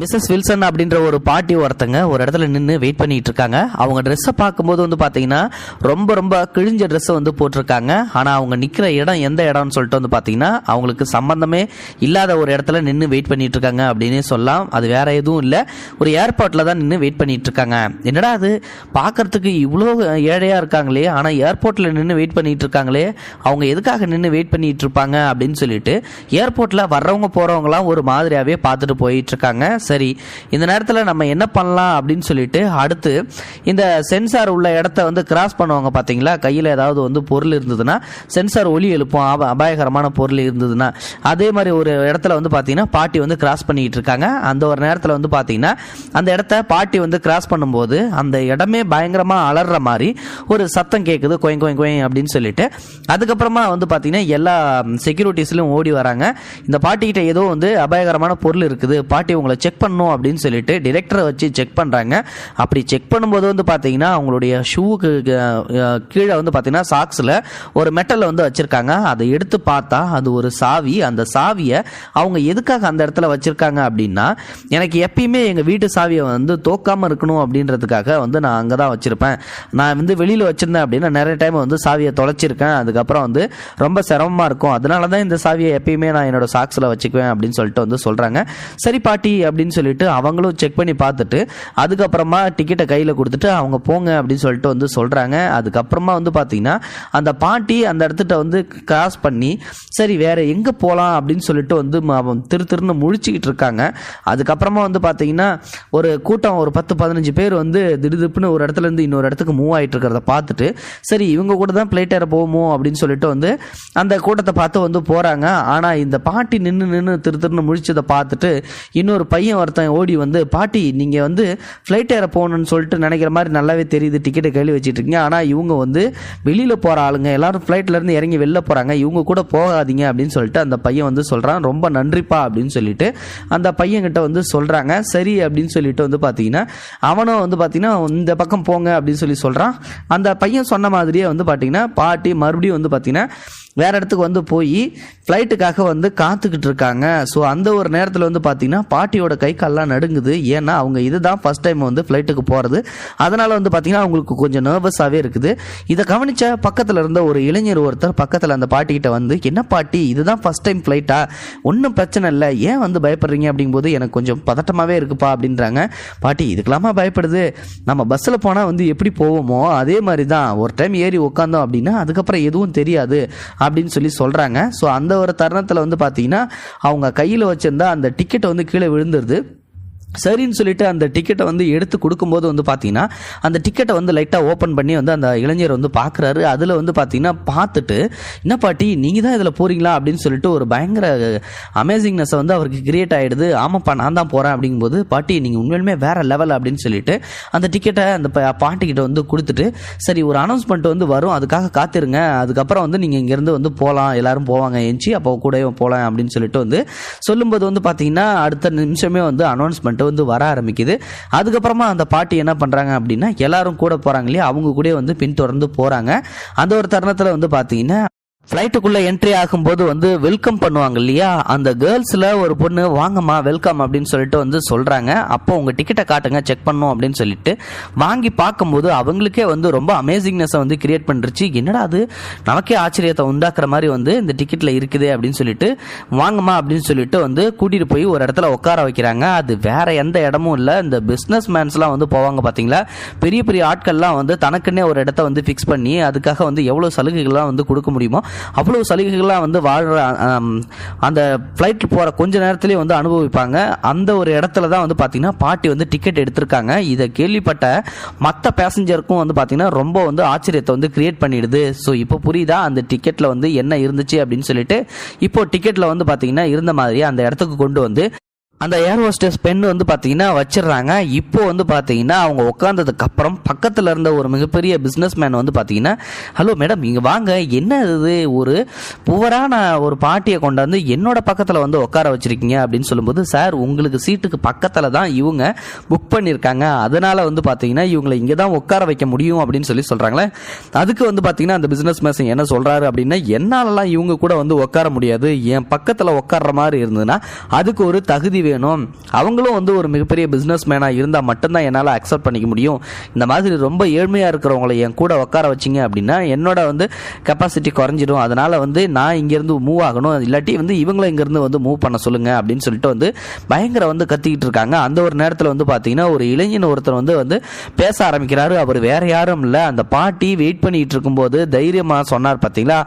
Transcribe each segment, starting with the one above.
Mrs Wilson அப்படின்ற ஒரு பாட்டி ஒருத்தங்க ஒரு இடத்துல நின்று வெயிட் பண்ணிட்டு இருக்காங்க அவங்க ட்ரெஸ்ஸை பார்க்கும்போது வந்து பார்த்தீங்கன்னா ரொம்ப ரொம்ப கிழிஞ்ச ட்ரெஸ்ஸை வந்து போட்டிருக்காங்க. ஆனால் அவங்க நிற்கிற இடம் எந்த இடம்னு சொல்லிட்டு வந்து பார்த்தீங்கன்னா அவங்களுக்கு சம்பந்தமே இல்லாத ஒரு இடத்துல நின்று வெயிட் பண்ணிட்டு இருக்காங்க அப்படின்னு சொல்லலாம். அது வேற எதுவும் இல்லை. ஒரு ஏர்போர்ட்டில் தான் நின்று வெயிட் பண்ணிட்டு இருக்காங்க என்னடா அது பார்க்கறதுக்கு இவ்வளோ ஏழையாக இருக்காங்களே. ஆனால் ஏர்போர்ட்டில் நின்று வெயிட் பண்ணிட்டு இருக்காங்களே அவங்க எதுக்காக நின்று வெயிட் பண்ணிட்டு இருப்பாங்க அப்படின்னு சொல்லிட்டு ஏர்போர்ட்டில் வர்றவங்க போகிறவங்களாம் ஒரு மாதிரியாகவே பார்த்துட்டு போயிட்டு இருக்காங்க சரி இந்த நேரத்தில் நம்ம என்ன பண்ணலாம் அப்படின்னு சொல்லிட்டு அடுத்து இந்த சென்சார் உள்ள இடத்த வந்து கிராஸ் பண்ணுவாங்க பார்த்தீங்களா கையில் ஏதாவது வந்து பொருள் இருந்ததுன்னா சென்சார் ஒலி எழுப்பும் அப அபாயகரமான பொருள் இருந்ததுன்னா. அதே மாதிரி ஒரு இடத்துல வந்து பார்த்தீங்கன்னா பாட்டி வந்து கிராஸ் பண்ணிக்கிட்டு இருக்காங்க. அந்த ஒரு நேரத்தில் வந்து பார்த்தீங்கன்னா அந்த இடத்த பாட்டி வந்து கிராஸ் பண்ணும்போது அந்த இடமே பயங்கரமாக அலற மாதிரி ஒரு சத்தம் கேட்குது கொயங் கொயங் கொயங் அப்படின்னு சொல்லிட்டு. அதுக்கப்புறமா வந்து பார்த்தீங்கன்னா எல்லா செக்யூரிட்டிஸ்லையும் ஓடி வராங்க. இந்த பாட்டிக்கிட்ட ஏதோ வந்து அபாயகரமான பொருள் இருக்குது. பாட்டி உங்களை செக் செக் பண்ணும் அப்படின்னு சொல்லிட்டு டிரெக்டரை வச்சு செக் பண்ணுறாங்க அப்படி செக் பண்ணும்போது வந்து பார்த்தீங்கன்னா அவங்களுடைய ஷூவுக்கு கீழே வந்து பார்த்தீங்கன்னா சாக்ஸில் ஒரு மெட்டலை வந்து வச்சுருக்காங்க. அதை எடுத்து பார்த்தா அது ஒரு சாவி. அந்த சாவியை அவங்க எதுக்காக அந்த இடத்துல வச்சுருக்காங்க அப்படின்னா எனக்கு எப்பயுமே எங்கள் வீட்டு சாவியை வந்து தோக்காமல் இருக்கணும் அப்படின்றதுக்காக வந்து நான் அங்கே தான் வச்சுருப்பேன். நான் வந்து வெளியில் வச்சுருந்தேன் அப்படின்னா நிறைய டைம் வந்து சாவியை தொலைச்சிருக்கேன். அதுக்கப்புறம் வந்து ரொம்ப சிரமமாக இருக்கும். அதனால தான் இந்த சாவியை எப்பயுமே நான் என்னோடய சாக்ஸில் வச்சுக்குவேன் அப்படின்னு சொல்லிட்டு வந்து சொல்கிறாங்க சரி பாட்டி அப்படி அப்படின்னு சொல்லிட்டு அவங்களும் செக் பண்ணி பார்த்துட்டு அதுக்கப்புறமா டிக்கெட்டை கையில் கொடுத்துட்டு அவங்க போங்க அப்படின்னு சொல்லிட்டு வந்து சொல்கிறாங்க அதுக்கப்புறமா வந்து பார்த்தீங்கன்னா அந்த பாட்டி அந்த இடத்துட்ட வந்து கிராஸ் பண்ணி சரி வேற எங்கே போகலாம் அப்படின்னு சொல்லிட்டு வந்து அவன் திரு திருன்னு முழிச்சுக்கிட்டு இருக்காங்க. அதுக்கப்புறமா வந்து பார்த்தீங்கன்னா ஒரு கூட்டம் ஒரு பத்து பதினஞ்சு பேர் வந்து திடுதிப்புன்னு ஒரு இடத்துலேருந்து இன்னொரு இடத்துக்கு மூவ் ஆகிட்டு இருக்கிறத பார்த்துட்டு சரி இவங்க கூட தான் பிளேட் ஏற போவோமோ? அப்படின்னு சொல்லிட்டு வந்து அந்த கூட்டத்தை பார்த்து வந்து போகிறாங்க ஆனால் இந்த பாட்டி நின்று நின்று திரு திருன்னு முழிச்சதை பார்த்துட்டு இன்னொரு பையன் ஒருத்தன் ஓடி வந்து பாட்டி நீங்கள் வந்து ஃப்ளைட் ஏற போகணும்னு சொல்லிட்டு நினைக்கிற மாதிரி நல்லாவே தெரியுது டிக்கெட்டை கையில் வச்சுட்டு இருக்கீங்க ஆனால் இவங்க வந்து வெளியில் போகிற ஆளுங்க எல்லாரும் ஃப்ளைட்லேருந்து இறங்கி வெளில போகிறாங்க இவங்க கூட போகாதீங்க அப்படின்னு சொல்லிட்டு அந்த பையன் வந்து சொல்கிறான் ரொம்ப நன்றிப்பா அப்படின்னு சொல்லிட்டு அந்த பையன்கிட்ட வந்து சொல்கிறாங்க சரி அப்படின்னு சொல்லிட்டு வந்து பார்த்தீங்கன்னா அவனும் வந்து பார்த்தீங்கன்னா இந்த பக்கம் போங்க அப்படின்னு சொல்லி சொல்கிறான் அந்த பையன் சொன்ன மாதிரியே வந்து பார்த்தீங்கன்னா பாட்டி மறுபடியும் வந்து பார்த்தீங்கன்னா வேற இடத்துக்கு வந்து போய் ஃப்ளைட்டுக்காக வந்து காத்துக்கிட்டு இருக்காங்க ஸோ அந்த ஒரு நேரத்தில் வந்து பார்த்தீங்கன்னா பாட்டியோட கை கால்லாம் நடுங்குது. ஏன்னா அவங்க இதுதான் ஃபர்ஸ்ட் டைம் வந்து ஃப்ளைட்டுக்கு போகிறது அதனால வந்து பார்த்தீங்கன்னா அவங்களுக்கு கொஞ்சம் நர்வஸாகவே இருக்குது. இதை கவனிச்ச பக்கத்தில் இருந்த ஒரு இளைஞர் ஒருத்தர் பக்கத்தில் அந்த பாட்டிக்கிட்ட வந்து என்ன பாட்டி இதுதான் ஃபர்ஸ்ட் டைம் ஃப்ளைட்டா ஒன்றும் பிரச்சனை இல்லை. ஏன் வந்து பயப்படுறீங்க? அப்படிங்கும்போது எனக்கு கொஞ்சம் பதட்டமாகவே இருக்குப்பா அப்படின்றாங்க. பாட்டி இதுக்கெல்லாமா பயப்படுது? நம்ம பஸ்ஸில் போனால் வந்து எப்படி போவோமோ? அதே மாதிரி தான் ஒரு டைம் ஏறி உட்காந்தோம் அப்படின்னா அதுக்கப்புறம் எதுவும் தெரியாது. அப்படின்னு சொல்லி சொல்கிறாங்க ஸோ அந்த ஒரு தருணத்தில் வந்து பார்த்தீங்கன்னா அவங்க கையில் வச்சுருந்தா அந்த டிக்கெட்டை வந்து கீழே விழுந்துருது. சரின்னு சொல்லிட்டு அந்த டிக்கெட்டை வந்து எடுத்து கொடுக்கும்போது வந்து பார்த்தீங்கன்னா அந்த டிக்கெட்டை வந்து லைட்டாக ஓப்பன் பண்ணி வந்து அந்த இளைஞர் வந்து பார்க்குறாரு அதில் வந்து பார்த்தீங்கன்னா பார்த்துட்டு என்ன பாட்டி நீங்கள் தான் இதில் போகிறீங்களா அப்படின்னு சொல்லிட்டு ஒரு பயங்கர அமேசிங்னஸை வந்து அவருக்கு கிரியேட் ஆகிடுது ஆமாப்பா நான் தான் போகிறேன் அப்படிங்கும்போது பாட்டி நீங்கள் உண்மையிலுமே வேறு லெவல் அப்படின்னு சொல்லிட்டு அந்த டிக்கெட்டை அந்த ப- பாட்டிக்கிட்ட வந்து கொடுத்துட்டு சரி ஒரு அனௌன்ஸ்மெண்ட் வந்து வரும். அதுக்காக காத்திருங்க. அதுக்கப்புறம் வந்து நீங்கள் இங்கேருந்து வந்து போகலாம் எல்லாரும் போவாங்க. எஞ்சி அப்போ கூடவே போகலாம் அப்படின்னு சொல்லிட்டு வந்து சொல்லும்போது வந்து பார்த்தீங்கன்னா அடுத்த நிமிஷமே வந்து அனௌன்ஸ்மெண்ட் வந்து வர ஆரம்பிக்குது. அதுக்கப்புறமா அந்த பாட்டி என்ன பண்ணுறாங்க அப்படின்னா எல்லாரும் கூட போகிறாங்க இல்லையா? அவங்க கூட வந்து பின்தொடர்ந்து போகிறாங்க அந்த ஒரு தருணத்தில் வந்து பார்த்தீங்கன்னா ஃப்ளைட்டுக்குள்ளே என்ட்ரி ஆகும்போது வந்து வெல்கம் பண்ணுவாங்க இல்லையா? அந்த கேர்ள்ஸில் ஒரு பொண்ணு வாங்கம்மா வெல்கம் அப்படின்னு சொல்லிட்டு வந்து சொல்கிறாங்க அப்போ உங்கள் டிக்கெட்டை காட்டுங்க செக் பண்ணும் அப்படின்னு சொல்லிட்டு வாங்கி பார்க்கும்போது அவங்களுக்கே வந்து ரொம்ப அமேசிங்னஸை வந்து கிரியேட் பண்ணிருச்சு என்னடா அது? நமக்கே ஆச்சரியத்தை உண்டாக்குற மாதிரி வந்து இந்த டிக்கெட்டில் இருக்குது அப்படின்னு சொல்லிட்டு வாங்கம்மா அப்படின்னு சொல்லிட்டு வந்து கூட்டிகிட்டு போய் ஒரு இடத்துல உட்கார வைக்கிறாங்க. அது வேற எந்த இடமும் இல்லை. இந்த பிஸ்னஸ் மேன்ஸ்லாம் வந்து போவாங்க பார்த்தீங்களா பெரிய பெரிய ஆட்கள்லாம் வந்து தனக்குன்னே ஒரு இடத்த வந்து ஃபிக்ஸ் பண்ணி அதுக்காக வந்து எவ்வளோ சலுகைகள்லாம் வந்து கொடுக்க முடியுமோ அவ்வளோ சலுகைகள்லாம் வந்து வாழ்கிற அந்த ஃப்ளைட் போகிற கொஞ்ச நேரத்துலேயே வந்து அனுபவிப்பாங்க. அந்த ஒரு இடத்துல தான் வந்து பார்த்திங்கன்னா பாட்டி வந்து டிக்கெட் எடுத்திருக்காங்க. இதை கேள்விப்பட்ட மற்ற பேசஞ்சருக்கும் வந்து பார்த்திங்கன்னா ரொம்ப வந்து ஆச்சரியத்தை வந்து கிரியேட் பண்ணிடுது. ஸோ இப்போ புரியுதா? அந்த டிக்கெட்டில் வந்து என்ன இருந்துச்சு அப்படின்னு சொல்லிட்டு இப்போ டிக்கெட்டில் வந்து பார்த்திங்கன்னா இருந்த மாதிரியே அந்த இடத்துக்கு கொண்டு வந்து அந்த ஏர் ஹோஸ்டஸ் பெண் வந்து பார்த்தீங்கன்னா வச்சிடுறாங்க. இப்போ வந்து பார்த்தீங்கன்னா அவங்க உட்காந்ததுக்கு அப்புறம் பக்கத்தில் இருந்த ஒரு மிகப்பெரிய பிஸ்னஸ் மேன் வந்து பார்த்தீங்கன்னா ஹலோ மேடம் இங்கே வாங்க. என்ன இது? ஒரு புவரான ஒரு பாட்டியை கொண்டாந்து என்னோட பக்கத்தில் வந்து உட்கார வச்சுருக்கீங்க? அப்படின்னு சொல்லும்போது சார் உங்களுக்கு சீட்டுக்கு பக்கத்தில் தான் இவங்க புக் பண்ணியிருக்காங்க அதனால் வந்து பார்த்தீங்கன்னா இவங்களை இங்கே தான் உட்கார வைக்க முடியும். அப்படின்னு சொல்லி சொல்கிறாங்களே அதுக்கு வந்து பார்த்தீங்கன்னா அந்த பிஸ்னஸ் மேன் என்ன சொல்கிறாரு அப்படின்னா என்னாலலாம் இவங்க கூட வந்து உட்கார முடியாது. என் பக்கத்தில் உட்கார்ற மாதிரி இருந்ததுன்னா அதுக்கு ஒரு தகுதி வேணும் அவங்களும் வந்து ஒரு மிகப்பெரிய பிஸ்னஸ் மேனாக இருந்தால் மட்டும்தான் என்னால் அக்செப்ட் பண்ணிக்க முடியும். இந்த மாதிரி ரொம்ப ஏழ்மையாக இருக்கிறவங்களை என் கூட உட்கார வச்சிங்க அப்படின்னா என்னோட வந்து கெப்பாசிட்டி குறைஞ்சிடும். அதனால் வந்து நான் இங்கேருந்து மூவ் ஆகணும். இல்லாட்டி வந்து இவங்களும் இங்கேருந்து வந்து மூவ் பண்ண சொல்லுங்கள் அப்படின்னு சொல்லிட்டு வந்து பயங்கர வந்து கத்திக்கிட்டு இருக்காங்க. அந்த ஒரு நேரத்தில் வந்து பார்த்தீங்கன்னா ஒரு இளைஞன் ஒருத்தர் வந்து வந்து பேச ஆரம்பிக்கிறாரு. அவர் வேற யாரும் இல்லை. அந்த பாட்டி வெயிட் பண்ணிட்டு இருக்கும்போது தைரியமாக சொன்னார் பார்த்தீங்களா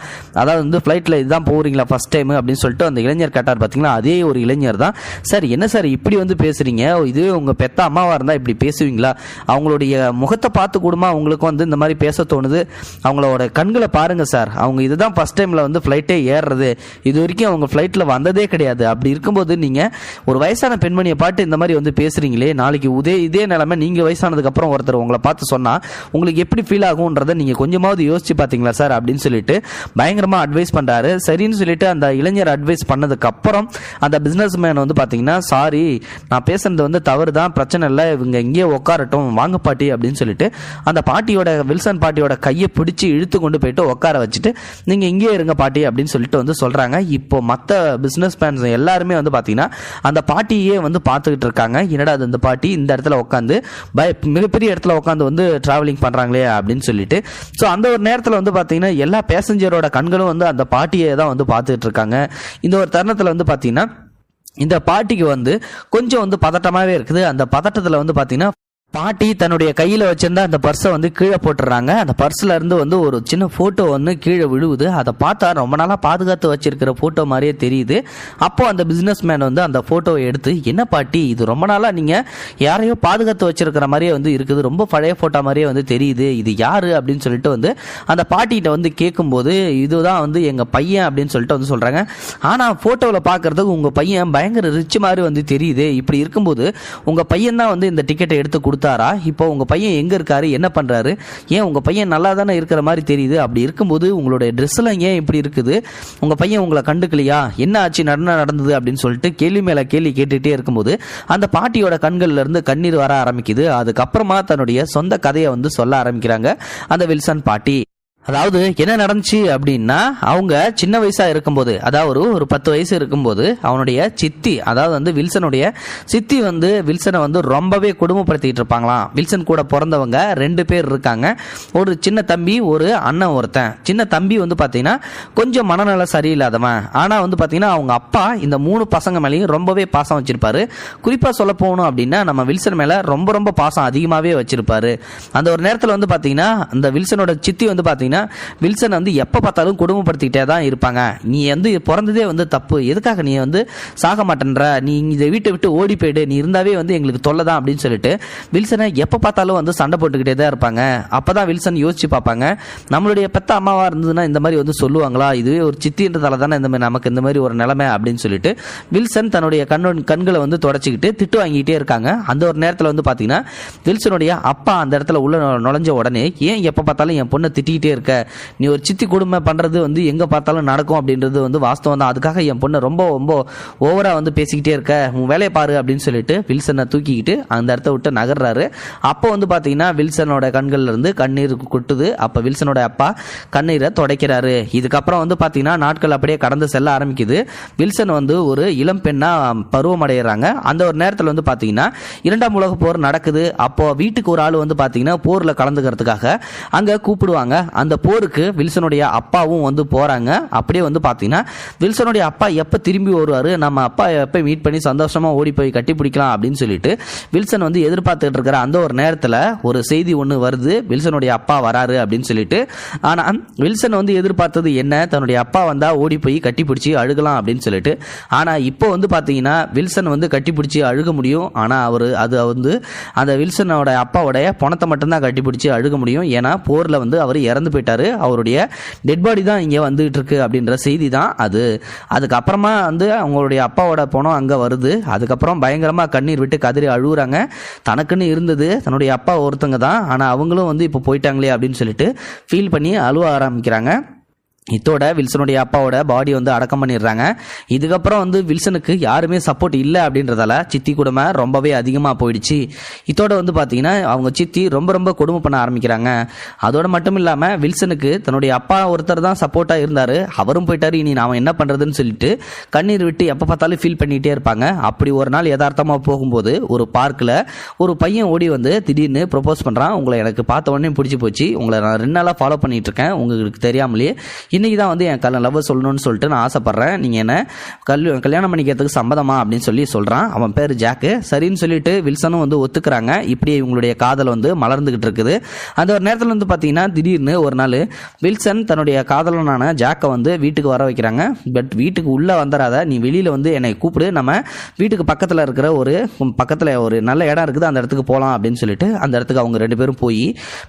அதாவது வந்து ஃப்ளைட்டில் இதுதான் போகிறீங்களா ஃபஸ்ட் டைம் அப்படின்னு சொல்லிட்டு அந்த இளைஞர் கேட்டார் பார்த்தீங்களா அதே ஒரு இளைஞர் தான். சார் என்ன சார் இப்படி வந்து பேசுறீங்க? இது உங்கள் பெத்த அம்மாவாக இருந்தால் இப்படி பேசுவீங்களா? அவங்களுடைய முகத்தை பார்த்து கூடமா? அவங்களுக்கு வந்து இந்த மாதிரி பேச தோணுது. அவங்களோட கண்களை பாருங்க சார். அவங்க இதுதான் ஃபர்ஸ்ட் டைமில் வந்து ஃப்ளைட்டே ஏறுறது. இது வரைக்கும் அவங்க ஃப்ளைட்டில் வந்ததே கிடையாது. அப்படி இருக்கும்போது நீங்கள் ஒரு வயசான பெண்மணியை பாட்டு இந்த மாதிரி வந்து பேசுறீங்களே நாளைக்கு இதே இதே நிலைமை நீங்கள் வயசானதுக்கப்புறம் ஒருத்தர் உங்களை பார்த்து சொன்னால் உங்களுக்கு எப்படி ஃபீல் ஆகுன்றதை நீங்கள் கொஞ்சமாவது யோசிச்சு பார்த்தீங்களா சார்? அப்படின்னு சொல்லிட்டு பயங்கரமாக அட்வைஸ் பண்ணுறாரு சரின்னு சொல்லிட்டு அந்த இளைஞர் அட்வைஸ் பண்ணதுக்கு அப்புறம் அந்த பிஸ்னஸ் மேன் வந்து பார்த்தீங்கன்னா சாரி நான் பேசுனது வந்து தவறு தான் பிரச்சனை இல்லை இவங்க இங்கேயே உட்காரட்டும் வாங்க பாட்டி அப்படின்னு சொல்லிட்டு அந்த பாட்டியோட வில்சன் பாட்டியோட கையை பிடிச்சி இழுத்து கொண்டு போயிட்டு உட்கார வச்சுட்டு நீங்கள் இங்கேயே இருங்க பாட்டி அப்படின்னு சொல்லிட்டு வந்து சொல்கிறாங்க இப்போ மற்ற பிஸ்னஸ் மேன்ஸ் எல்லாருமே வந்து பார்த்தீங்கன்னா அந்த பாட்டியே வந்து பார்த்துக்கிட்டு இருக்காங்க. என்னடா அது இந்த பாட்டி? இந்த இடத்துல உட்காந்து பய மிகப்பெரிய இடத்துல உட்காந்து வந்து ட்ராவலிங் பண்ணுறாங்களே அப்படின்னு சொல்லிட்டு ஸோ அந்த ஒரு நேரத்தில் வந்து பார்த்தீங்கன்னா எல்லா பேசஞ்சரோட கண்களும் வந்து அந்த பாட்டியை தான் வந்து பார்த்துட்டு இருக்காங்க. இந்த ஒரு தருணத்தில் வந்து பார்த்தீங்கன்னா இந்த பாட்டிக்கு வந்து கொஞ்சம் வந்து பதட்டமாகவே இருக்குது. அந்த பதட்டத்தில் வந்து பார்த்தீங்கன்னா பாட்டி தன்னுடைய கையில் வச்சிருந்த அந்த பர்ஸை வந்து கீழே போட்டுடுறாங்க அந்த பர்ஸில் இருந்து வந்து ஒரு சின்ன ஃபோட்டோ வந்து கீழே விழுவுது. அதை பார்த்தா ரொம்ப நாளாக பாதுகாத்து வச்சிருக்கிற ஃபோட்டோ மாதிரியே தெரியுது. அப்போ அந்த பிஸ்னஸ் மேன் வந்து அந்த ஃபோட்டோவை எடுத்து என்ன பாட்டி இது ரொம்ப நாளாக நீங்கள் யாரையோ பாதுகாத்து வச்சிருக்கிற மாதிரியே வந்து இருக்குது. ரொம்ப பழைய ஃபோட்டோ மாதிரியே வந்து தெரியுது. இது யார்? அப்படின்னு சொல்லிட்டு வந்து அந்த பாட்டிகிட்ட வந்து கேட்கும்போது இதுதான் வந்து எங்கள் பையன் அப்படின்னு சொல்லிட்டு வந்து சொல்கிறாங்க ஆனால் ஃபோட்டோவில் பார்க்கறதுக்கு உங்கள் பையன் பயங்கர ரிச் மாதிரி வந்து தெரியுது. இப்படி இருக்கும்போது உங்கள் பையன் தான் வந்து இந்த டிக்கெட்டை எடுத்து கொடுத்து கொடுத்தாரா? இப்போ உங்கள் பையன் எங்கே இருக்காரு? என்ன பண்ணுறாரு ஏன் உங்கள் பையன் நல்லா தானே இருக்கிற மாதிரி தெரியுது? அப்படி இருக்கும்போது உங்களுடைய ட்ரெஸ்ஸெல்லாம் ஏன் இப்படி இருக்குது? உங்கள் பையன் உங்களை கண்டுக்கலையா? என்ன ஆச்சு? நடன நடந்தது? அப்படின்னு சொல்லிட்டு கேள்வி மேலே கேள்வி கேட்டுகிட்டே இருக்கும்போது அந்த பாட்டியோட கண்கள்லேருந்து கண்ணீர் வர ஆரம்பிக்குது. அதுக்கப்புறமா தன்னுடைய சொந்த கதையை வந்து சொல்ல ஆரம்பிக்கிறாங்க அந்த வில்சன் பாட்டி. அதாவது என்ன நடந்துச்சு அப்படின்னா அவங்க சின்ன வயசா இருக்கும்போது அதாவது ஒரு ஒரு பத்து வயசு இருக்கும்போது அவனுடைய சித்தி அதாவது வந்து வில்சனுடைய சித்தி வந்து வில்சனை வந்து ரொம்பவே கொடுமைப்படுத்திக்கிட்டு இருப்பாங்களாம். வில்சன் கூட பிறந்தவங்க ரெண்டு பேர் இருக்காங்க. ஒரு சின்ன தம்பி ஒரு அண்ணன் ஒருத்தன். சின்ன தம்பி வந்து பார்த்தீங்கன்னா கொஞ்சம் மனநல சரியில்லாதவன். ஆனால் வந்து பார்த்தீங்கன்னா அவங்க அப்பா இந்த மூணு பசங்க மேலேயும் ரொம்பவே பாசம் வச்சிருப்பாரு. குறிப்பாக சொல்ல போகணும் அப்படின்னா நம்ம வில்சன் மேலே ரொம்ப ரொம்ப பாசம் அதிகமாகவே வச்சிருப்பாரு. அந்த ஒரு நேரத்தில் வந்து பார்த்தீங்கன்னா அந்த வில்சனோட சித்தி வந்து பார்த்தீங்கன்னா வில்சன் வந்து எப்போ பார்த்தாலும் கொடுமைப்படுத்திக்கிட்டே தான் இருப்பாங்க. நீ வந்து பிறந்ததே வந்து தப்பு. எதுக்காக நீ வந்து சாக மாட்டேன்ற? நீ இந்த வீட்டை விட்டு ஓடி போயிடு. நீ இருந்தாவே வந்து எங்களுக்கு தொல்லை தான் அப்படின்னு சொல்லிட்டு வில்சனை எப்போ பார்த்தாலும் வந்து சண்டை போட்டுக்கிட்டே தான் இருப்பாங்க. அப்போ தான் வில்சன் யோசிச்சு பார்ப்பாங்க. நம்மளுடைய பெத்த அம்மாவாக இருந்ததுன்னா இந்த மாதிரி வந்து சொல்லுவாங்களா? இதுவே ஒரு சித்தின்றதால தானே இந்த மாதிரி நமக்கு இந்த மாதிரி ஒரு நிலைமை அப்படின்னு சொல்லிட்டு வில்சன் தன்னுடைய கண்ணு கண்களை வந்து தொடச்சிக்கிட்டு திட்டு வாங்கிட்டே இருக்காங்க. அந்த ஒரு நேரத்தில் வந்து பார்த்தீங்கன்னா வில்சனுடைய அப்பா அந்த இடத்துல உள்ள நுழைஞ்ச உடனே ஏன் எப்போ பார்த்தாலும் என் பொண்ணை திட்டிக்கிட்டே இருக்க நீ ஒரு சித்தி கொடுமை பண்ணுறது வந்து எங்கே பார்த்தாலும் நடக்கும் அப்படின்றது வந்து வாஸ்தவம் தான். அதுக்காக என் பொண்ணை ரொம்ப ரொம்ப ஓவராக வந்து பேசிக்கிட்டே இருக்க. உன் வேலையை பாரு அப்படின்னு சொல்லிட்டு வில்சனை தூக்கிக்கிட்டு அந்த இடத்த விட்டு நகர்றாரு. அப்போ வந்து பார்த்தீங்கன்னா வில்சனோட கண்கள்ல இருந்து கண்ணீர் கொட்டுது. அப்போ வில்சனோட அப்பா கண்ணீரை துடைக்கிறாரு. இதுக்கப்புறம் வந்து பார்த்தீங்கன்னா நாட்கள் அப்படியே கடந்து செல்ல ஆரம்பிக்குது. வில்சன் வந்து ஒரு இளம் பெண்ணா பருவமடைகிறாங்க அந்த ஒரு நேரத்தில் வந்து பார்த்தீங்கன்னா இரண்டாம் உலக போர் நடக்குது. அப்போ வீட்டுக்கு ஒரு ஆள் வந்து பார்த்தீங்கன்னா போரில் கலந்துக்கிறதுக்காக அங்கே கூப்பிடுவாங்க. அந்த போருக்கு வில்சனுடைய அப்பாவும் வந்து போகிறாங்க அப்படியே வந்து பார்த்தீங்கன்னா வில்சனுடைய அப்பா எப்போ திரும்பி வருவார்? நம்ம அப்பா எப்போ மீட் பண்ணி சந்தோஷமாக ஓடி போய் கட்டி பிடிக்கலாம் அப்படின்னு சொல்லிட்டு வில்சன் வந்து எதிர்பார்த்துட்டு இருக்கிற அந்த ஒரு நேரத்தில் ஒரு செய்தி ஒன்று வருது. வில்சனுடைய அப்பா வராரு அப்படின்னு சொல்லிட்டு. ஆனால் வில்சன் வந்து எதிர்பார்த்தது என்ன? தன்னுடைய அப்பா வந்தால் ஓடி போய் கட்டி பிடிச்சி அழுகலாம் அப்படின்னு சொல்லிட்டு. ஆனால் இப்போ வந்து பார்த்தீங்கன்னா வில்சன் வந்து கட்டி பிடிச்சி அழுக முடியும். ஆனால் அவர் அது வந்து அந்த வில்சனோட அப்பாவோடைய பணத்தை மட்டும்தான் கட்டி பிடிச்சி அழுக முடியும். ஏன்னா போரில் வந்து அவர் இறந்து போயிட்டாரு. அவருடைய டெட் பாடி தான் இங்கே வந்துகிட்டு இருக்கு அப்படின்ற செய்தி தான் அது. அதுக்கப்புறமா வந்து அவங்களுடைய அப்பாவோட பணம் அங்கே வருது. அதுக்கப்புறம் பயங்கரமாக கண்ணீர் விட்டு கதறி அழுகுறாங்க. தனக்குன்னு இருந்தது. தன்னுடைய அப்பா ஒருத்தங்க தான். ஆனால் அவங்களும் வந்து இப்போ போயிட்டாங்களே அப்படின்னு சொல்லிட்டு ஃபீல் பண்ணி அழுவ ஆரம்பிக்கிறாங்க. இதோட வில்சனுடைய அப்பாவோட பாடி வந்து அடக்கம் பண்ணிடுறாங்க. இதுக்கப்புறம் வந்து வில்சனுக்கு யாருமே சப்போர்ட் இல்லை அப்படின்றதால சித்தி கொடுமை ரொம்பவே அதிகமாக போயிடுச்சு. இதோட வந்து பார்த்தீங்கன்னா அவங்க சித்தி ரொம்ப ரொம்ப கொடுமை பண்ண ஆரம்பிக்கிறாங்க. அதோட மட்டும் இல்லாமல் வில்சனுக்கு தன்னுடைய அப்பா ஒருத்தர் தான் சப்போர்ட்டாக இருந்தார். அவரும் போயிட்டார் இனி நாம் என்ன பண்ணுறதுன்னு சொல்லிட்டு கண்ணீர் விட்டு எப்போ பார்த்தாலும் ஃபீல் பண்ணிகிட்டே இருப்பாங்க. அப்படி ஒரு நாள் யதார்த்தமாக போகும்போது ஒரு பார்க்கில் ஒரு பையன் ஓடி வந்து திடீர்னு ப்ரொப்போஸ் பண்ணுறான் உங்களை எனக்கு பார்த்த உடனே பிடிச்சி போச்சு. உங்களை நான் ரெண்டு நாளாக ஃபாலோ பண்ணிகிட்ருக்கேன் உங்களுக்கு தெரியாமலேயே இன்னைக்கு தான் வந்து என் கல்ல லவ் சொல்லணும்னு சொல்லிட்டு நான் ஆசைப்பட்றேன். நீங்கள் என்ன? கல் கல்யாணம் பண்ணிக்கிறதுக்கு சம்மதமா அப்படின்னு சொல்லி சொல்கிறான் அவன் பேர் ஜாக்கு. சரின்னு சொல்லிட்டு வில்சனும் வந்து ஒத்துக்கிறாங்க. இப்படியே இவங்களுடைய காதல் வந்து மலர்ந்துகிட்டு இருக்குது. அந்த ஒரு நேரத்தில் வந்து பார்த்தீங்கன்னா திடீர்னு ஒரு நாள் வில்சன் தன்னுடைய காதலனான ஜாக்கை வந்து வீட்டுக்கு வர வைக்கிறாங்க. பட் வீட்டுக்கு உள்ளே வந்துடாத நீ வெளியில் வந்து என்னை கூப்பிடு. நம்ம வீட்டுக்கு பக்கத்தில் இருக்கிற ஒரு பக்கத்தில் ஒரு நல்ல இடம் இருக்குது. அந்த இடத்துக்கு போகலாம் அப்படின்னு சொல்லிட்டு அந்த இடத்துக்கு அவங்க ரெண்டு பேரும் போய்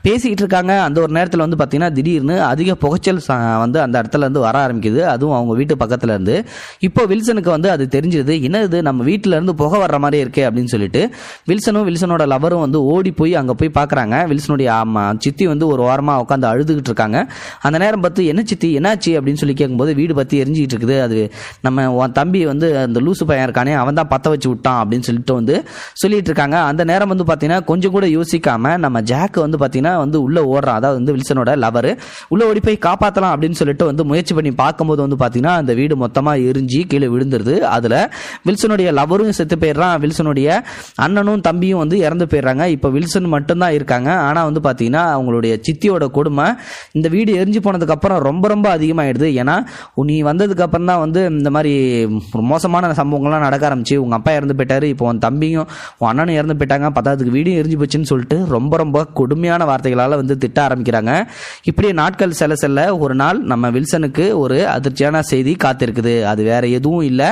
பேசிக்கிட்டு இருக்காங்க. அந்த ஒரு நேரத்தில் வந்து பார்த்தீங்கன்னா திடீர்னு அதிக புகைச்சல் வந்து வந்து அந்த இடத்துல இருந்து வர ஆரம்பிக்குது. அதுவும் அவங்க வீட்டு பக்கத்துல இருந்து. இப்போ வில்சனுக்கு வந்து அது தெரிஞ்சது என்னது நம்ம வீட்டிலேருந்து புகை வர்ற மாதிரி இருக்கே அப்படின்னு சொல்லிட்டு வில்சனும் வில்சனோட லவரும் வந்து ஓடி போய் அங்க போய் பார்க்குறாங்க வில்சனுடைய அம்மா சித்தி வந்து ஒரு ஓரமா உட்காந்து அழுதுகிட்டு இருக்காங்க. அந்த நேரம் பார்த்து என்ன சித்தி என்னாச்சு? அப்படின்னு சொல்லி கேட்கும்போது வீடு பற்றி எரிஞ்சிட்டு இருக்குது. அது நம்ம உன் தம்பி வந்து அந்த லூசு பையன் இருக்கானே அவன் தான் பத்த வச்சு விட்டான் அப்படின்னு சொல்லிட்டு வந்து சொல்லிட்டு இருக்காங்க. அந்த நேரம் வந்து பார்த்தீங்கன்னா கொஞ்சம் கூட யோசிக்காம நம்ம ஜாக் வந்து பார்த்தீங்கன்னா வந்து உள்ள ஓடுறான். அதாவது வந்து வில்சனோட லவர் உள்ள ஓடி போய் காப்பாற்றலாம் அப்படின்னு சொல்லிட்டு வந்து முயற்சி பண்ணி பார்க்கும்போது வந்து பார்த்தீங்கன்னா அந்த வீடு மொத்தமாக எரிஞ்சு கீழே விழுந்துருது. அதில் வில்சனுடைய லவரும் செத்து போயிடுறான். வில்சனுடைய அண்ணனும் தம்பியும் வந்து இறந்து போயிடுறாங்க. இப்போ வில்சன் மட்டும்தான் இருக்காங்க. ஆனால் வந்து பார்த்தீங்கன்னா அவங்களுடைய சித்தியோட கொடுமை இந்த வீடு எரிஞ்சு போனதுக்கப்புறம் ரொம்ப ரொம்ப அதிகமாகிடுது ஏன்னா நீ வந்ததுக்கப்புறம் தான் வந்து இந்த மாதிரி ஒரு மோசமான சம்பவங்கள்லாம் நடக்க ஆரம்பிச்சு. உங்கள் அப்பா இறந்து போயிட்டாரு. இப்போ உன் தம்பியும் உன் அண்ணனும் இறந்து போயிட்டாங்க. பத்தாவதுக்கு வீடும் எரிஞ்சு போச்சுன்னு சொல்லிட்டு ரொம்ப ரொம்ப கொடுமையான வார்த்தைகளால் வந்து திட்ட ஆரம்பிக்கிறாங்க. இப்படியே நாட்கள் செல்ல செல்ல ஒரு நாள் நம்ம வில்சனுக்கு ஒரு அதிர்ச்சியான செய்தி காத்திருக்குது. அது வேற எதுவும் இல்லை.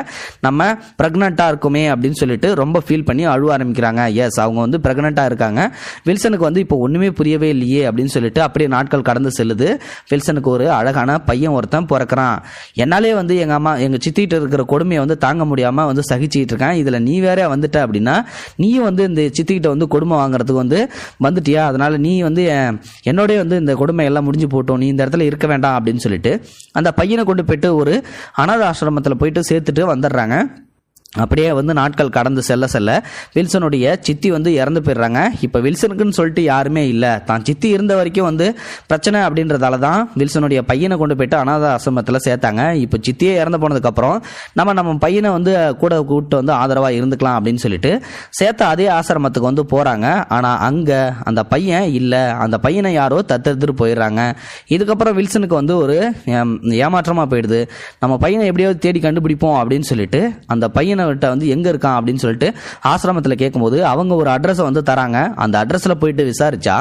நம்ம ப்ரெக்னெண்ட்டாக இருக்குமே அப்படின்னு சொல்லிட்டு ரொம்ப ஃபீல் பண்ணி அழுவ ஆரம்பிக்கிறாங்க. எஸ் அவங்க வந்து ப்ரெக்னெண்ட்டாக இருக்காங்க. வில்சனுக்கு வந்து இப்போ ஒன்றுமே புரியவே இல்லையே அப்படின்னு சொல்லிட்டு அப்படியே நாட்கள் கடந்து செல்லுது. வில்சனுக்கு ஒரு அழகான பையன் ஒருத்தன் பிறக்கிறான். என்னாலே வந்து எங்கள் அம்மா எங்கள் சித்திட்டு இருக்கிற கொடுமையை வந்து தாங்க முடியாமல் வந்து சகிச்சுக்கிட்டு இருக்கேன். இதில் நீ வேற வந்துட்ட அப்படின்னா நீயும் வந்து இந்த சித்திக்கிட்ட வந்து கொடுமை வாங்குறதுக்கு வந்து வந்துட்டியா? அதனால நீ வந்து என்னோடய வந்து இந்த கொடுமை எல்லாம் முடிஞ்சு போட்டோம். நீ இந்த இடத்துல இருக்க வேண்டாம் அப்படின்னு சொல்லி சொல்லிட்டு அந்த பையனை கொண்டு போயிட்டு ஒரு அனாத ஆசிரமத்தில் போயிட்டு சேர்த்துட்டு வந்துடுறாங்க. அப்படியே வந்து நாட்கள் கடந்து செல்ல செல்ல வில்சனுடைய சித்தி வந்து இறந்து போயிடுறாங்க. இப்போ வில்சனுக்குன்னு சொல்லிட்டு யாருமே இல்லை. தான் சித்தி இருந்த வரைக்கும் வந்து பிரச்சனை அப்படின்றதால தான் வில்சனுடைய பையனை கொண்டு போயிட்டு அனாத ஆசிரமத்தில் சேர்த்தாங்க. இப்போ சித்தியே இறந்து போனதுக்கப்புறம் நம்ம நம்ம பையனை வந்து கூட கூப்பிட்டு வந்து ஆதரவாக இருந்துக்கலாம் அப்படின்னு சொல்லிட்டு சேர்த்த அதே ஆசிரமத்துக்கு வந்து போகிறாங்க ஆனால் அங்கே அந்த பையன் இல்லை. அந்த பையனை யாரோ தத்தெடுத்துட்டு போயிடுறாங்க. இதுக்கப்புறம் வில்சனுக்கு வந்து ஒரு ஏமாற்றமாக போயிடுது. நம்ம பையனை எப்படியாவது தேடி கண்டுபிடிப்போம் அப்படின்னு சொல்லிட்டு அந்த பையனை விட்ட வந்து எங்க இருக்கான்? அப்படின்னு சொல்லிட்டு ஆசிரமத்தில் கேட்கும்போது அவங்க ஒரு அட்ரஸை வந்து தராங்க. அந்த அட்ரஸில் போயிட்டு விசாரிச்சா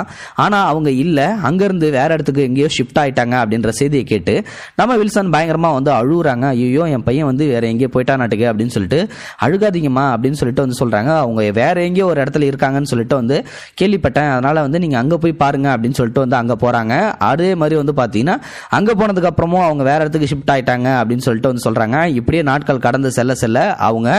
ஆனால் அவங்க இல்லை அங்கேருந்து வேற இடத்துக்கு எங்கேயோ ஷிஃப்ட் ஆயிட்டாங்க அப்படின்ற செய்தியை கேட்டு நம்ம வில்சன் பயங்கரமாக வந்து அழுகுறாங்க. ஐயோ என் பையன் வந்து வேற எங்கேயோ போயிட்டானாட்டுக்கு அப்படின்னு சொல்லிட்டு அழுகாதீங்கம்மா அப்படின்னு சொல்லிட்டு வந்து சொல்கிறாங்க அவங்க வேற எங்கேயோ ஒரு இடத்துல இருக்காங்கன்னு சொல்லிட்டு வந்து கேள்விப்பட்டேன். அதனால் வந்து நீங்கள் அங்கே போய் பாருங்க அப்படின்னு சொல்லிட்டு வந்து அங்கே போகிறாங்க அதே மாதிரி வந்து பார்த்தீங்கன்னா அங்கே போனதுக்கப்புறமும் அவங்க வேற இடத்துக்கு ஷிஃப்ட் ஆயிட்டாங்க அப்படின்னு சொல்லிட்டு வந்து சொல்கிறாங்க இப்படியே நாட்கள் கடந்து செல்ல செல்ல அவங்க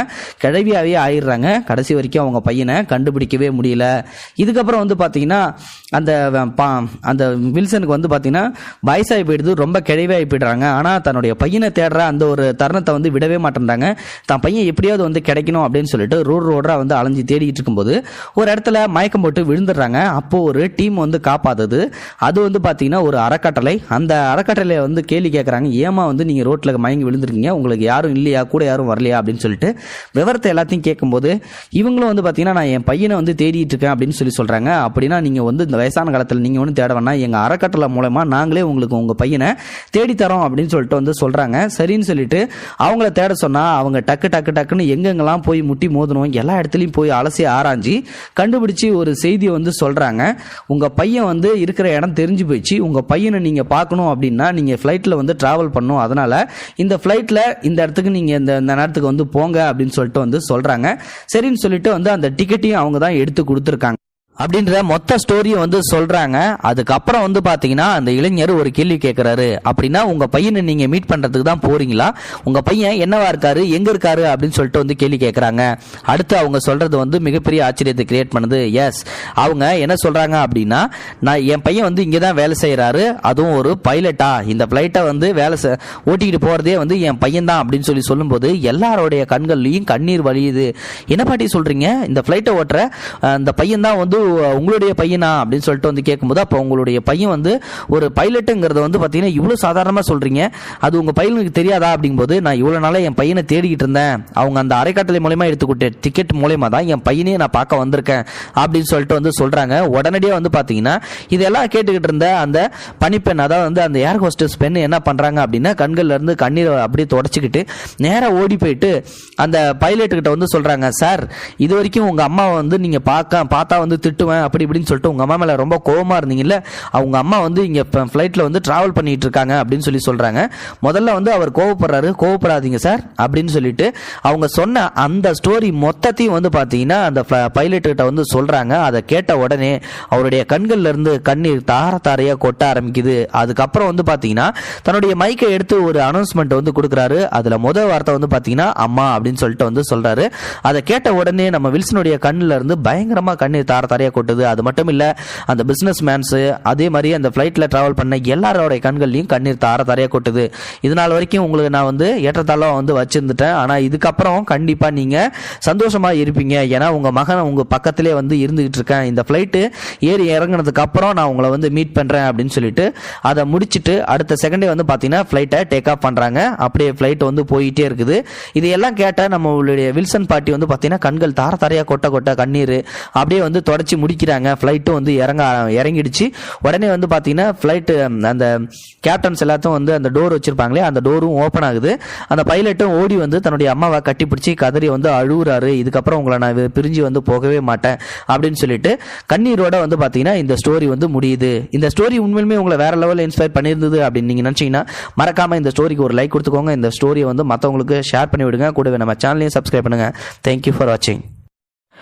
கிழவியாவே ஆயிடுறாங்க. கடைசி வரைக்கும் அவங்க பையனை கண்டுபிடிக்கவே முடியல. இதுக்கப்புறம் வந்து பார்த்தீங்கன்னா அந்த பா- அந்த வில்சனுக்கு வந்து பார்த்தீங்கன்னா வயசாகி போயிடுது. ரொம்ப கிழவியாகி போயிடுறாங்க. ஆனால் தன்னுடைய பையனை தேடுற அந்த ஒரு தருணத்தை வந்து விடவே மாட்டேன்றாங்க. தான் பையன் எப்படியாவது வந்து கிடைக்கணும் அப்படின்னு சொல்லிட்டு ரோடு ரோடாக வந்து அலைஞ்சு தேடிட்டு இருக்கும்போது ஒரு இடத்துல மயக்கம் போட்டு விழுந்துடுறாங்க. அப்போது ஒரு டீம் வந்து காப்பாத்துது. அது வந்து பார்த்தீங்கன்னா ஒரு அறக்கட்டளை. அந்த அறக்கட்டளையை வந்து கேள்வி கேட்குறாங்க ஏமா வந்து நீங்கள் ரோட்டில் மயங்கி விழுந்துருக்கீங்க? உங்களுக்கு யாரும் இல்லையா? கூட யாரும் வரலையா? அப்படின்னு சொல்லிட்டு விவரத்தை எல்லாத்தையும் கேட்கும்போது இவங்களும் வந்து பார்த்தீங்கன்னா நான் என் பையனை வந்து தேடிட்டு இருக்கேன் அப்படின்னு சொல்லி சொல்கிறாங்க அப்படின்னா நீங்கள் வந்து இந்த வயசான காலத்தில் நீங்கள் ஒன்றும் தேட வேணாம். எங்கள் அறக்கட்டளை மூலமாக நாங்களே உங்களுக்கு உங்கள் பையனை தேடித்தரோம் அப்படின்னு சொல்லிட்டு வந்து சொல்கிறாங்க சரின்னு சொல்லிட்டு அவங்கள தேட சொன்னால் அவங்க டக்கு டக்கு டக்குன்னு எங்கெங்கெல்லாம் போய் முட்டி மோதணும் எல்லா இடத்துலையும் போய் அலசி ஆராய்ஞ்சி கண்டுபிடிச்சி ஒரு செய்தியை வந்து சொல்கிறாங்க உங்கள் பையன் வந்து இருக்கிற இடம் தெரிஞ்சு போயிடுச்சு. உங்கள் பையனை நீங்கள் பார்க்கணும் அப்படின்னா நீங்கள் ஃப்ளைட்டில் வந்து ட்ராவல் பண்ணும் அதனால் இந்த ஃப்ளைட்டில் இந்த இடத்துக்கு நீங்கள் இந்த இந்த நேரத்துக்கு வந்து போங்க. அப்படின்னு சொல்லிட்டு வந்து சொல்றாங்க. சரின்னு சொல்லிட்டு வந்து அந்த டிக்கெட்டையும் அவங்க தான் எடுத்து கொடுத்துருக்காங்க. அப்படின்ற மொத்த ஸ்டோரியை வந்து சொல்றாங்க. அதுக்கப்புறம் வந்து பாத்தீங்கன்னா அந்த இளைஞர் ஒரு கேள்வி கேட்கிறாரு அப்படின்னா உங்க பையனை நீங்க மீட் பண்றதுக்கு தான் போறீங்களா? உங்க பையன் என்னவா இருக்காரு? எங்க இருக்காரு? அப்படின்னு சொல்லிட்டு வந்து கேள்வி கேட்கறாங்க அடுத்து அவங்க சொல்றது வந்து மிகப்பெரிய ஆச்சரியத்தை கிரியேட் பண்ணுது. எஸ் அவங்க என்ன சொல்றாங்க அப்படின்னா நான் என் பையன் வந்து இங்கே தான் வேலை செய்யறாரு அதுவும் ஒரு பைலட்டா இந்த பிளைட்டை வந்து வேலை செ- ஓட்டிக்கிட்டு போறதே வந்து என் பையன் தான் அப்படின்னு சொல்லி சொல்லும்போது எல்லாரோடைய கண்கள்லையும் கண்ணீர் வழியுது. என்ன பாட்டி சொல்றீங்க? இந்த பிளைட்டை ஓட்டுற அந்த பையன் தான் வந்து உங்களுடைய பையனா அப்படின்னு சொல்லிட்டு வந்து கேட்கும்போது அப்போ உங்களுடைய பையன் வந்து ஒரு பைலட்டுங்கிறத வந்து பார்த்தீங்கன்னா இவ்வளோ சாதாரணமாக சொல்கிறீங்க அது உங்கள் பையனுக்கு தெரியாதா அப்படிங்கும்போது நான் இவ்வளோ நாளாக என் பையனை தேடிக்கிட்டு இருந்தேன். அவங்க அந்த அரைக்காட்டலை மூலயமா எடுத்துக்கிட்ட டிக்கெட் மூலயமா தான் என் பையனையே நான் பார்க்க வந்திருக்கேன் அப்படின்னு சொல்லிட்டு வந்து சொல்கிறாங்க உடனடியாக வந்து பார்த்தீங்கன்னா இதெல்லாம் கேட்டுக்கிட்டு இருந்த அந்த பனிப்பெண் அதாவது வந்து அந்த ஏர் ஹோஸ்டஸ் பெண் என்ன பண்ணுறாங்க அப்படின்னா கண்கள்லேருந்து கண்ணீரை அப்படியே தொடச்சிக்கிட்டு நேராக ஓடி போயிட்டு அந்த பைலட்டுக்கிட்ட வந்து சொல்கிறாங்க சார் இது வரைக்கும் உங்கள் அம்மாவை வந்து நீங்கள் பார்க்க பார்த்தா வந்து திட்டுவேன் அப்படி இப்படின்னு சொல்லிட்டு உங்கள் அம்மா மேலே ரொம்ப கோபமாக இருந்தீங்கல்ல அவங்க அம்மா வந்து இங்கே இப்போ ஃப்ளைட்டில் வந்து ட்ராவல் பண்ணிகிட்டு இருக்காங்க அப்படின்னு சொல்லி சொல்கிறாங்க முதல்ல வந்து அவர் கோவப்படுறாரு கோவப்படாதீங்க சார் அப்படின்னு சொல்லிட்டு அவங்க சொன்ன அந்த ஸ்டோரி மொத்தத்தையும் வந்து பார்த்தீங்கன்னா அந்த பைலட் வந்து சொல்கிறாங்க அதை கேட்ட உடனே அவருடைய கண்கள்லேருந்து கண்ணீர் தார தாரையாக கொட்ட ஆரம்பிக்குது. அதுக்கப்புறம் வந்து பார்த்தீங்கன்னா தன்னுடைய மைக்கை எடுத்து ஒரு அனௌன்ஸ்மெண்ட் வந்து கொடுக்குறாரு. அதில் முதல் வார்த்தை வந்து பார்த்தீங்கன்னா அம்மா அப்படின்னு சொல்லிட்டு வந்து சொல்கிறாரு அதை கேட்ட உடனே நம்ம வில்சனுடைய கண்ணில் இருந்து பயங்கரமாக கண்ணீர் தார நிறைய கொட்டுது. அது மட்டும் இல்லை அந்த பிசினஸ் மேன்ஸு அதே மாதிரி அந்த ஃப்ளைட்டில் ட்ராவல் பண்ண எல்லாரோடைய கண்கள்லையும் கண்ணீர் தார தாரையா கொட்டுது. இது நாள் வரைக்கும் உங்களுக்கு நான் வந்து ஏற்றத்தாழ்வா வந்து வச்சிருந்துட்டேன். ஆனா இதுக்கப்புறம் கண்டிப்பாக நீங்க சந்தோஷமா இருப்பீங்க. ஏன்னா உங்க மகன் உங்க பக்கத்திலே வந்து இருந்துகிட்டு இருக்கேன். இந்த ஃப்ளைட்டு ஏறி இறங்குனதுக்கு அப்புறம் நான் உங்களை வந்து மீட் பண்ணுறேன் அப்படின்னு சொல்லிட்டு அதை முடிச்சுட்டு அடுத்த செகண்டே வந்து பார்த்தீங்கன்னா ஃப்ளைட்டை டேக் ஆஃப் பண்ணுறாங்க அப்படியே ஃப்ளைட் வந்து போயிட்டே இருக்குது. இதையெல்லாம் கேட்ட நம்மளுடைய வில்சன் பாட்டி வந்து பார்த்தீங்கன்னா கண்கள் தார தாரையா கொட்ட கொட்ட கண்ணீர் அப்படியே வந்து தொடச்சி முடிக்கிறாங்க. ஃப்ளைட்டும் வந்து இறங்க இறங்கிடுச்சு. உடனே வந்து பார்த்தீங்கன்னா ஃப்ளைட்டு அந்த கேப்டன்ஸ் எல்லாத்தையும் வந்து அந்த டோர் வச்சுருப்பாங்களே அந்த டோரும் ஓப்பன் ஆகுது. அந்த பைலட்டும் ஓடி வந்து தன்னுடைய அம்மாவை கட்டி பிடிச்சி கதறி வந்து அழுகுறாரு. இதுக்கப்புறம் உங்களை நான் பிரிஞ்சு வந்து போகவே மாட்டேன் அப்படின்னு சொல்லிட்டு கண்ணீரோட வந்து பார்த்தீங்கன்னா இந்த ஸ்டோரி வந்து முடியுது. இந்த ஸ்டோரி உண்மையிலுமே உங்களை வேற லெவலில் இன்ஸ்பயர் பண்ணியிருந்தது அப்படின்னு நீங்கள் நினச்சிங்கன்னா மறக்காமல் இந்த ஸ்டோரிக்கு ஒரு லைக் கொடுத்துக்கோங்க. இந்த ஸ்டோரியை வந்து மற்றவங்களுக்கு ஷேர் பண்ணி விடுங்க கூடவே நம்ம சேனலையும் சப்ஸ்கிரைப் பண்ணுங்க. தேங்க்யூ ஃபார் வாட்சிங்